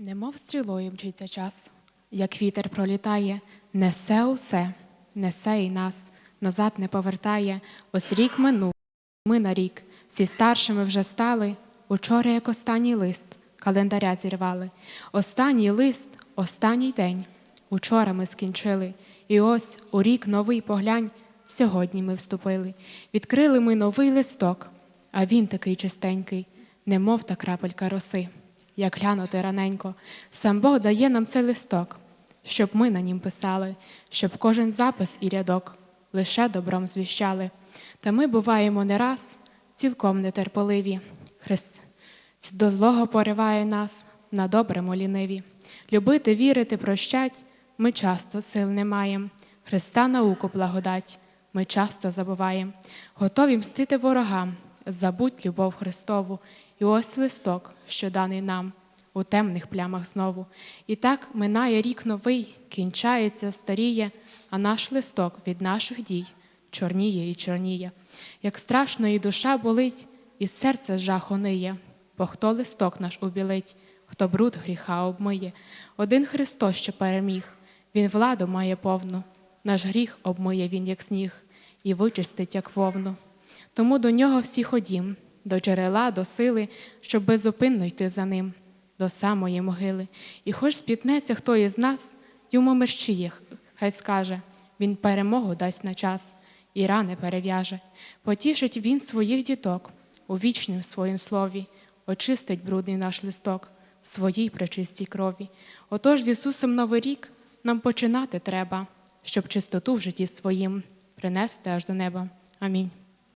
Немов стрілою мчиться час, як вітер пролітає, несе усе, несе і нас, назад не повертає. Ось рік минув, ми на рік, всі старшими вже стали. Учора, як останній лист, календаря зірвали. Останній лист, останній день. Учора ми скінчили, і ось у рік новий поглянь. Сьогодні ми вступили. Відкрили ми новий листок, а він такий чистенький, немов та крапелька роси. Як глянути раненько, сам Бог дає нам цей листок, щоб ми на нім писали, щоб кожен запис і рядок лише добром звіщали. Та ми буваємо не раз цілком нетерпеливі. Христ до злого пориває нас на доброму ліниві. Любити, вірити, прощать ми часто сил не маєм. Христа науку благодать ми часто забуваєм. Готові мстити ворогам, забудь любов Христову, і ось листок, що даний нам у темних плямах знову. І так минає рік новий, кінчається, старіє, а наш листок від наших дій чорніє і чорніє. Як страшно і душа болить, і серце жаху ниє, бо хто листок наш убілить, хто бруд гріха обмиє. Один Христос, що переміг, Він владу має повну, наш гріх обмиє Він, як сніг, і вичистить, як вовну. Тому до нього всі ходім, до джерела, до сили, щоб безупинно йти за ним, до самої могили. І хоч спітнеться хто із нас, йому мерщіє, хай скаже, він перемогу дасть на час і рани перев'яже. Потішить він своїх діток у вічнім своїм слові, очистить брудний наш листок в своїй пречистій крові. Отож з Ісусом Новий рік нам починати треба, щоб чистоту в житті своїм принести аж до неба. Амінь.